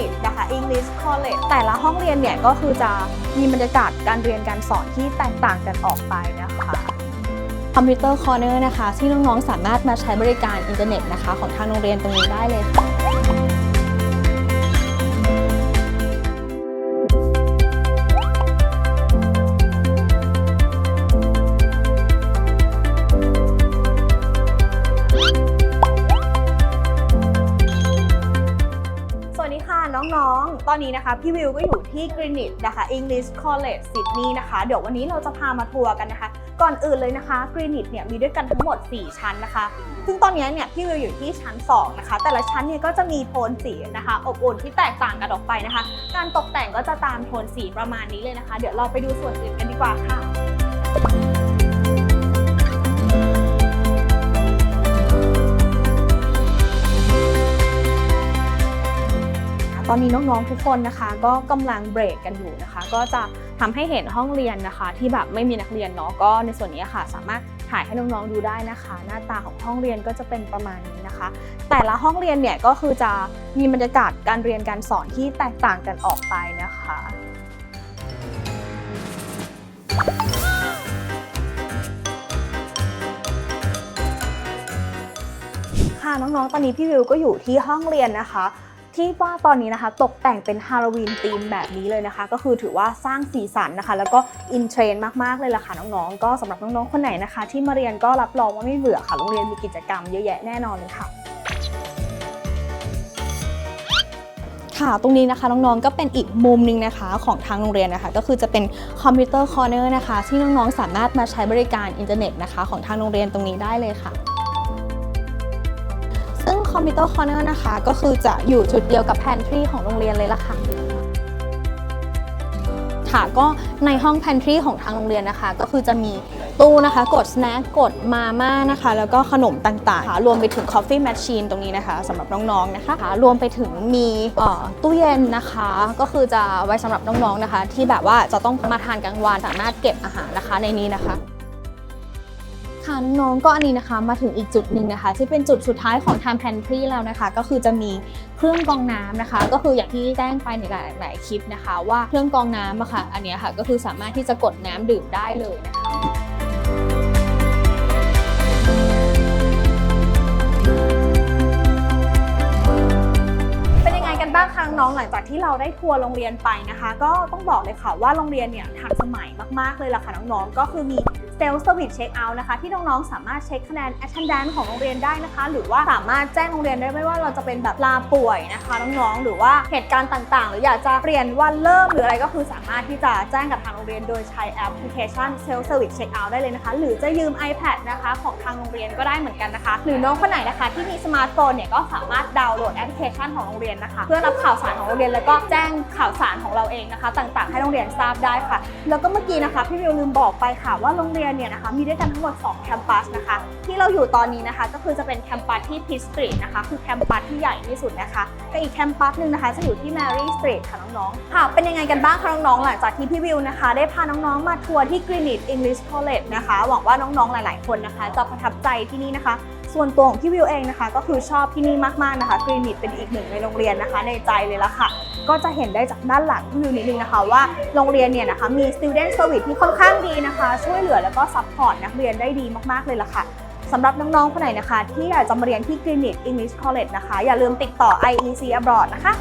Greenwich นะคะ English College แต่ละห้องเรียนเนี่ยก็คือจะมีบรรยากาศการเรียนการสอนที่แตกต่างกันออกไปนะคะคอมพิวเตอร์คอร์เนอร์นะคะที่น้องๆสามารถมาใช้บริการอินเทอร์เน็ตนะคะ ของทางโรงเรียนตรงนี้ได้เลยค่ะ ตอนนี้นะคะ พี่วิวก็อยู่ที่ Greenwich นะคะ English College Sydney นะคะ เดี๋ยววันนี้เราจะพามาทัวร์กันนะคะ ก่อนอื่นเลยนะคะ Greenwich เนี่ยมีด้วยกันทั้งหมด 4 ชั้นนะคะ ซึ่งตอนนี้เนี่ยพี่วิวอยู่ที่ชั้น 2 นะคะ แต่ละชั้นเนี่ยก็จะมีโทนสีนะคะ อบอุ่นที่แตกต่างกันออกไปนะคะ การตกแต่งก็จะตามโทนสีประมาณนี้เลยนะคะ เดี๋ยวเราไปดูส่วนอื่นกันดีกว่าค่ะ ตอนนี้น้องๆทุกคนนะคะ ก็กำลังเบรกกันอยู่นะคะ ก็จะทำให้เห็นห้องเรียนนะคะ ที่แบบไม่มีนักเรียนเนาะก็ในส่วนนี้ค่ะ สามารถถ่ายให้น้องๆดูได้นะคะ หน้าตาของห้องเรียนก็จะเป็นประมาณนี้นะคะ แต่ละห้องเรียนเนี่ยก็คือจะมีบรรยากาศการเรียนการสอนที่แตกต่างกันออกไปนะคะค่ะน้องๆ ตอนนี้พี่วิวก็อยู่ที่ห้องเรียนนะคะ ที่ว่าตอนนี้นะคะตกแต่งเป็นฮาโลวีนธีมแบบนี้เลยนะคะ ก็คือถือว่าสร้างสีสันนะคะ แล้วก็อินเทรนด์มากๆเลยล่ะค่ะน้องๆก็สำหรับน้องๆคนไหนนะคะ ที่มาเรียนก็รับรองว่าไม่เบื่อค่ะโรงเรียนมีกิจกรรมเยอะแยะแน่นอนเลยค่ะค่ะตรงนี้นะคะน้องๆก็เป็นอีกมุมหนึ่งนะคะของทางโรงเรียนนะคะ ก็คือจะเป็นคอมพิวเตอร์คอร์เนอร์นะคะที่น้องๆสามารถมาใช้บริการอินเทอร์เน็ตนะคะ ของทางโรงเรียนตรงนี้ได้เลยค่ะ ซึ่งคอมพิวเตอร์คอร์เนอร์นะคะ ก็คือจะอยู่จุดเดียวกับแพนทรีของโรงเรียนเลยล่ะค่ะค่ะก็ในห้อง pantry ของทางโรงเรียนนะคะ ก็คือจะมีตู้นะคะกด snack กดมาม่านะคะ แล้วก็ขนมต่างๆค่ะรวมไปถึง coffee machine ตรงนี้นะคะสำหรับน้องๆนะคะ รวมไปถึงมีตู้เย็นนะคะ ก็คือจะไว้สำหรับน้องๆนะคะ ที่แบบว่าจะต้องมาทานกลางวันสามารถเก็บอาหารนะคะในนี้นะคะ ค่ะน้องก็อันนี้นะคะมาถึงอีกจุดหนึ่งนะคะ ที่เป็นจุดสุดท้ายของ Time Pantry แล้วนะคะ ก็คือจะมีเครื่องกรองน้ำนะคะ ก็คืออย่างที่แจ้งไปในหลายๆคลิปนะคะ ว่าเครื่องกรองน้ำอะค่ะอันนี้ค่ะก็คือสามารถที่จะกดน้ำดื่มได้เลยนะคะเป็นยังไงกันบ้างคะน้องหลังจากที่เราได้ทัวร์โรงเรียนไปนะคะ ก็ต้องบอกเลยค่ะว่าโรงเรียนเนี่ยทันสมัยมากๆเลยล่ะค่ะน้องๆก็คือมี เซลล์สวิตเช็คเอาท์นะคะ ที่น้องๆ สามารถเช็คคะแนน attendance ของโรงเรียนได้นะคะ หรือว่าสามารถแจ้งโรงเรียนได้ไม่ว่าเราจะเป็นแบบลาป่วยนะคะน้องๆ หรือว่าเหตุการณ์ต่างๆ หรืออยากจะเปลี่ยนวันเริ่มหรืออะไรก็คือสามารถที่จะแจ้งกับทางโรงเรียนโดยใช้แอปพลิเคชัน Self Service Checkout ได้เลยนะคะ หรือจะยืม iPad นะคะของทางโรงเรียนก็ได้เหมือนกันนะคะ หรือน้องคนไหนนะคะที่มีสมาร์ทโฟนเนี่ยก็สามารถดาวน์โหลดแอปพลิเคชันของโรงเรียนนะคะ เพื่อรับข่าวสารของโรงเรียนแล้วก็แจ้งข่าวสารของเราเองนะคะ ต่างๆ ให้โรงเรียนทราบได้ค่ะ แล้วก็เมื่อกี้นะคะพี่วิวลืมบอกไปค่ะว่าโรงเรียนเนี่ยนะคะมีด้วยกันทั้งหมด 2 แคมปัสนะคะ ที่เราอยู่ตอนนี้นะคะก็คือจะเป็นแคมปัสที่พิสตรีทนะคะ คือแคมปัสที่ใหญ่ที่สุดนะคะกับอีกแคมปัสหนึ่งนะคะจะอยู่ที่แมรี่สตรีทค่ะน้องๆค่ะเป็นยังไงกันบ้างคะน้องๆหลังจากที่พี่วิวนะคะ ได้พาน้องๆมาทัวร์ที่ Greenwich English College นะคะหวังว่าน้องๆหลาย ๆคนนะคะ จะประทับใจที่นี่นะคะ ส่วนตัวของพี่วิวเองนะคะ ก็คือชอบที่นี่มากๆนะคะ Greenit เป็นอีกหนึ่งในโรงเรียนนะคะ ในใจเลยละค่ะ ก็จะเห็นได้จากด้านหลังพี่วิวนิดนึงนะคะว่าโรงเรียนเนี่ยนะคะมี student service ที่ค่อนข้างดีนะคะ ช่วยเหลือแล้วก็ support นักเรียนได้ดีมากๆเลยล่ะค่ะสำหรับน้องๆคนไหนนะคะ ที่อยากจะมาเรียนที่ Greenit English College นะคะ อย่าลืมติดต่อ IEC Abroad นะคะ